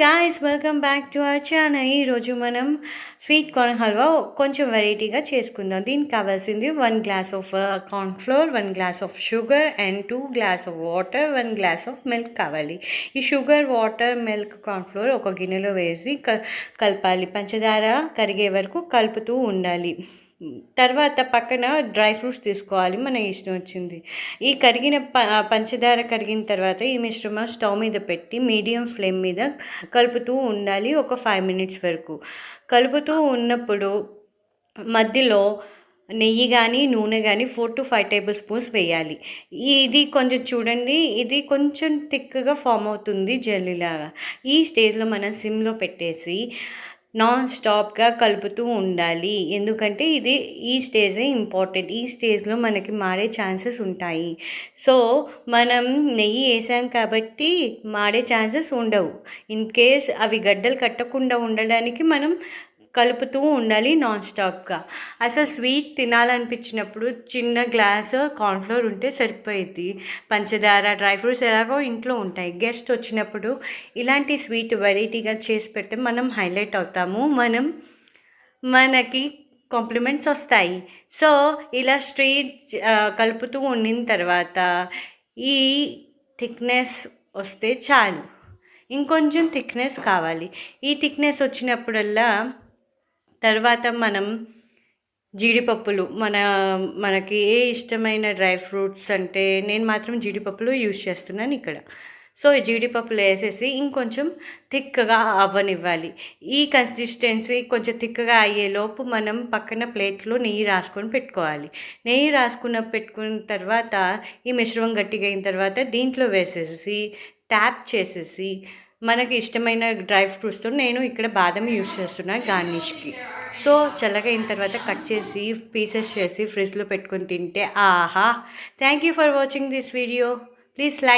Guys welcome back to our channel ఈరోజు మనం sweet corn halwa కొంచెం వెరైటీగా చేసుకుందాం. దీనికి కావాల్సింది one glass of corn flour one glass of sugar and two glass of water one glass of milk కావాలి. ఈ sugar water milk corn flour ఒక గిన్నెలో వేసి క కలపాలి. పంచదార కరిగే వరకు కలుపుతూ ఉండాలి. తర్వాత పక్కన డ్రై ఫ్రూట్స్ తీసుకోవాలి మన ఇష్టం వచ్చింది. ఈ కరిగిన ప పంచదార కరిగిన తర్వాత ఈ మిశ్రమం స్టవ్ మీద పెట్టి మీడియం ఫ్లేమ్ మీద కలుపుతూ ఉండాలి ఒక ఫైవ్ మినిట్స్ వరకు. కలుపుతూ ఉన్నప్పుడు మధ్యలో నెయ్యి కానీ నూనె కానీ four to five tablespoons వేయాలి. ఇది కొంచెం చూడండి ఇది కొంచెం థిక్గా ఫామ్ అవుతుంది జల్లీలాగా. ఈ స్టేజ్లో మనం సిమ్లో పెట్టేసి నాన్ స్టాప్గా కలుపుతూ ఉండాలి. ఎందుకంటే ఇది ఈ స్టేజే ఇంపార్టెంట్. ఈ స్టేజ్లో మనకి మారే ఛాన్సెస్ ఉంటాయి. సో మనం నెయ్యి వేసాం కాబట్టి మాడే ఛాన్సెస్ ఉండవు. ఇన్ కేస్ అవి గడ్డలు కట్టకుండా ఉండడానికి మనం కలుపుతూ ఉండాలి నాన్ స్టాప్గా అసలు స్వీట్ తినాలనిపించినప్పుడు చిన్న గ్లాస్ కార్న్ఫ్లోర్ ఉంటే సరిపోయేది పంచదార డ్రై ఫ్రూట్స్ ఎలాగో ఇంట్లో ఉంటాయి. గెస్ట్ వచ్చినప్పుడు ఇలాంటి స్వీట్ వెరైటీగా చేసి పెడితే మనం హైలైట్ అవుతాము. మనం మనకి కాంప్లిమెంట్స్ వస్తాయి. సో ఇలా స్ట్రీట్ కలుపుతూ ఉండిన తర్వాత ఈ థిక్నెస్ వస్తే చాలు. ఇంకొంచెం థిక్నెస్ కావాలి. ఈ థిక్నెస్ వచ్చినప్పుడల్లా తర్వాత మనం జీడిపప్పులు మన మనకి ఏ ఇష్టమైన డ్రై ఫ్రూట్స్ అంటే నేను మాత్రం జీడిపప్పులు యూజ్ చేస్తున్నాను ఇక్కడ. సో ఈ జీడిపప్పులు వేసేసి ఇంకొంచెం థిక్గా అవ్వనివ్వాలి. ఈ కన్సిస్టెన్సీ కొంచెం థిక్గా అయ్యేలోపు మనం పక్కన ప్లేట్లో నెయ్యి రాసుకొని పెట్టుకోవాలి. నెయ్యి రాసుకున్న పెట్టుకున్న తర్వాత ఈ మిశ్రమం గట్టిగా అయిన తర్వాత దీంట్లో వేసేసి ట్యాప్ చేసేసి మనకి ఇష్టమైన డ్రై ఫ్రూట్స్తో నేను ఇక్కడ బాదం యూస్ చేస్తున్నాను గార్నిష్కి సో చల్లగా అయిన తర్వాత కట్ చేసి పీసెస్ చేసి ఫ్రిడ్జ్లో పెట్టుకొని తింటే ఆహా! Thank you for watching this video. Please like